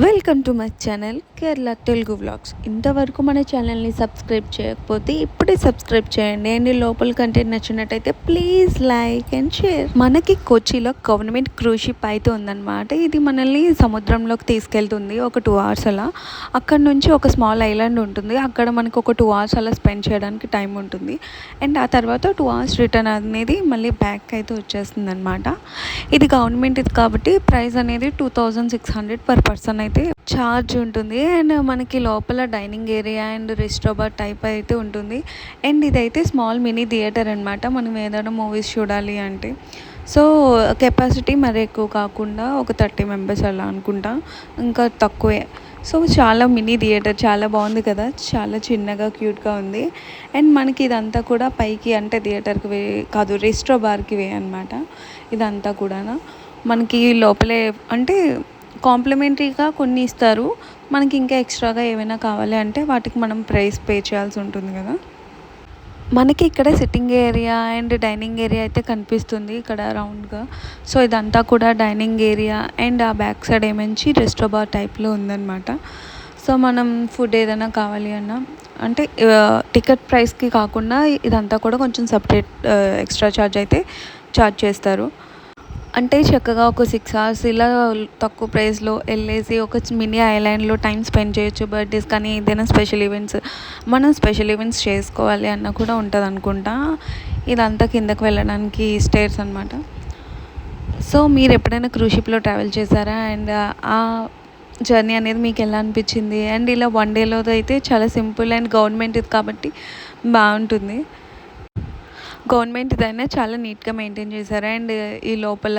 Welcome to my channel Kerala Telugu vlogs ఇంతవరకు మన ఛానల్ని సబ్స్క్రైబ్ చేయకపోతే ఇప్పుడే సబ్స్క్రైబ్ చేయండి. అండ్ లోపల కంటెంట్ నచ్చినట్టయితే ప్లీజ్ లైక్ అండ్ షేర్ మనకి కొచ్చిలో గవర్నమెంట్ క్రూజ్ షిప్ అయితే ఉందన్నమాట. ఇది మనల్ని సముద్రంలోకి తీసుకెళ్తుంది ఒక టూ అవర్స్ అలా. అక్కడ నుంచి ఒక స్మాల్ ఐలాండ్ ఉంటుంది. అక్కడ మనకు ఒక టూ అవర్స్ అలా స్పెండ్ చేయడానికి టైం ఉంటుంది. అండ్ ఆ తర్వాత టూ అవర్స్ రిటర్న్ అనేది మళ్ళీ బ్యాక్ అయితే వచ్చేస్తుంది అనమాట ఇది గవర్నమెంట్ ఇది కాబట్టి ప్రైస్ అనేది two thousand six hundred per person అయితే ఛార్జ్ ఉంటుంది. అండ్ మనకి లోపల dining area and restobar type అయితే ఉంటుంది. అండ్ ఇదైతే స్మాల్ మినీ థియేటర్ అనమాట మనం ఏదైనా మూవీస్ చూడాలి అంటే. సో కెపాసిటీ మరి ఎక్కువ కాకుండా ఒక థర్టీ మెంబర్స్ అలా అనుకుంటా. ఇంకా తక్కువే. సో చాలా మినీ థియేటర్ చాలా బాగుంది కదా. చాలా చిన్నగా క్యూట్గా ఉంది. అండ్ మనకి ఇదంతా కూడా పైకి అంటే థియేటర్కి వే కాదు రెస్ట్రో బార్కి వే అనమాట ఇదంతా కూడా మనకి లోపలే అంటే కాంప్లిమెంటరీగా కొన్ని ఇస్తారు. మనకి ఇంకా ఎక్స్ట్రాగా ఏమైనా కావాలి అంటే వాటికి మనం ప్రైస్ పే చేయాల్సి ఉంటుంది కదా. మనకి ఇక్కడ sitting area and dining area అయితే కనిపిస్తుంది ఇక్కడ రౌండ్గా. సో ఇదంతా కూడా డైనింగ్ ఏరియా అండ్ ఆ బ్యాక్ సైడ్ ఏమంచి రెస్టోబార్ టైప్లో ఉందన్నమాట. సో మనం ఫుడ్ ఏదైనా కావాలి అన్నా అంటే టికెట్ ప్రైస్కి కాకుండా ఇదంతా కూడా కొంచెం సపరేట్ ఎక్స్ట్రా ఛార్జ్ అయితే ఛార్జ్ చేస్తారు. అంటే చక్కగా ఒక సిక్స్ అవర్స్ ఇలా తక్కువ ప్రైస్లో వెళ్ళేసి ఒక మినీ ఐలాండ్లో టైం స్పెండ్ చేయొచ్చు బర్త్డేస్ కానీ ఏదైనా స్పెషల్ ఈవెంట్స్ మనం స్పెషల్ ఈవెంట్స్ చేసుకోవాలి అన్న కూడా ఉంటుంది అనుకుంటా. ఇదంతా కిందకు వెళ్ళడానికి స్టేర్స్ అనమాట సో మీరు ఎప్పుడైనా క్రూజ్ షిప్లో ట్రావెల్ చేశారా? అండ్ ఆ జర్నీ అనేది మీకు ఎలా అనిపించింది? అండ్ ఇలా వన్ డేలో అయితే చాలా సింపుల్ అండ్ గవర్నమెంట్ ఇది కాబట్టి బాగుంటుంది. గవర్నమెంట్ ఇదైనా చాలా నీట్గా మెయింటైన్ చేశారు. అండ్ ఈ లోపల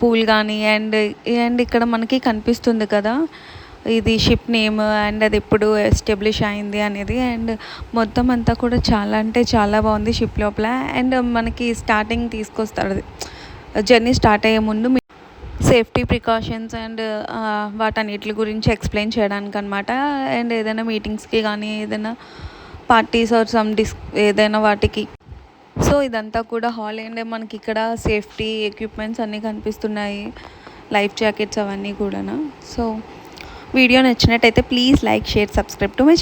పూల్ కానీ అండ్ అండ్ ఇక్కడ మనకి కనిపిస్తుంది కదా ఇది షిప్ నేమ్ అండ్ అది ఎప్పుడు ఎస్టాబ్లిష్ అయింది అనేది. అండ్ మొత్తం అంతా కూడా చాలా అంటే చాలా బాగుంది షిప్ లోపల. అండ్ మనకి స్టార్టింగ్ తీసుకొస్తారు. జర్నీ స్టార్ట్ అయ్యే ముందు సేఫ్టీ ప్రికాషన్స్ అండ్ వాటన్నిటి గురించి ఎక్స్ప్లెయిన్ చేయడానికి అనమాట అండ్ ఏదైనా మీటింగ్స్కి కానీ ఏదైనా పార్టీస్ ఆర్ సమ్ డిస్ ఏదైనా వాటికి సో ఇదంతా కూడా హాల్ అండ్ మనకి ఇక్కడ సేఫ్టీ ఎక్విప్మెంట్స్ అన్నీ కనిపిస్తున్నాయి. లైఫ్ జాకెట్స్ అవన్నీ కూడా సో వీడియో నచ్చినట్టయితే please like share subscribe to my channel